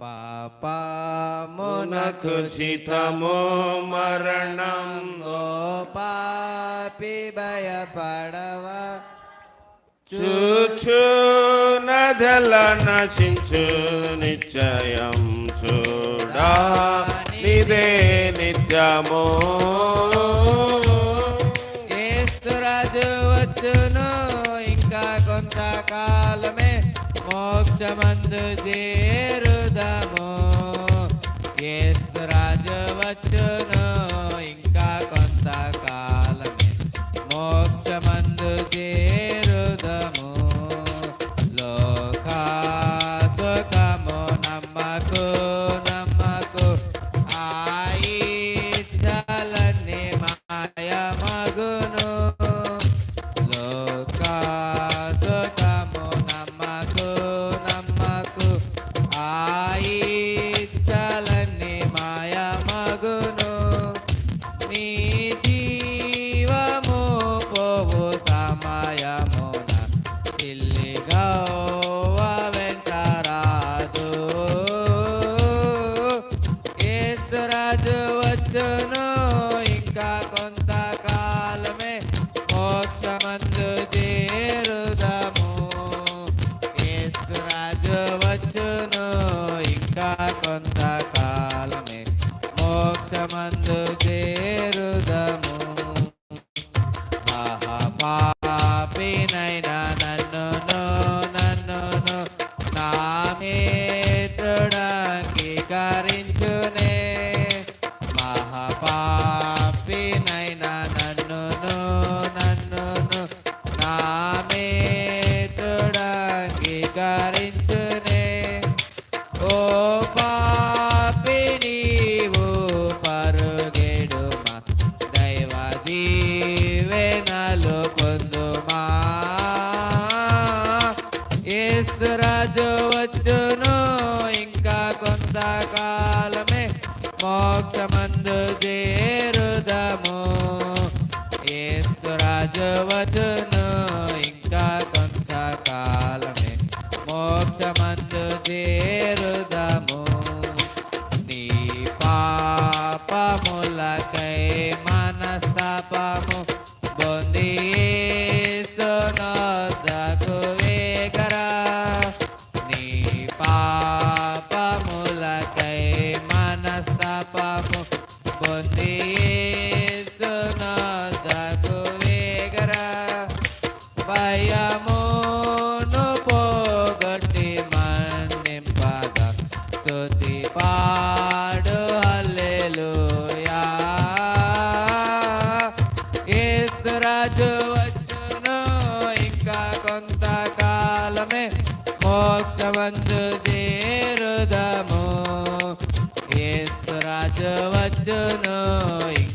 పాపమునకు మునకు చితము మరణం ఓ పాపి భయపడవా చూచు నదల నశించు నిశ్చయం చూడా నిదే నిత్యము ఏస్తురాజు వచ్చును ఇంకా కొంతకాలమే మోక్షమందు చేరుదము ఏస్తురాజు వచ్చును ఇంకా కొంతకాలమే మోక్షమందు చేరుదము లోక సుఖము నమ్మకు నమ్మకు ఆయి చలని మాయమగును లోక సుఖము నమ్మకు నమ్మకు ఆయి చలని మాయమగును నీ జీవము పోవు సమయమున తిల్లిగవ్వ వెంటరాదు ఏసురాజు వచ్చును ఇంకా కొంతకాలమే మోక్షమందు చేరుదము ఏసురాజు వచ్చును ఇంకా కొంతకాలమే మోక్షమందు చేరుదము మహాపాపినైనా నన్నును నన్నును నా మిత్రుడంగీకరించునే మహాపాపినైనా నన్నును నన్నును నా మిత్రుడంగీకరించునే ఓ పాపి నీవు పరుగెడుమా. దైవ దీవెనలు పొందుమా ఏసురాజు వచ్చును ఇంకా కొంతకాలమే మోక్షమందు చేరుదము. ఏసురాజు వచ్చును మోక్షమందు చేరుదము మోక్షమందు చేరుదము యేసురాజు వచ్చును ఇంకా కొంత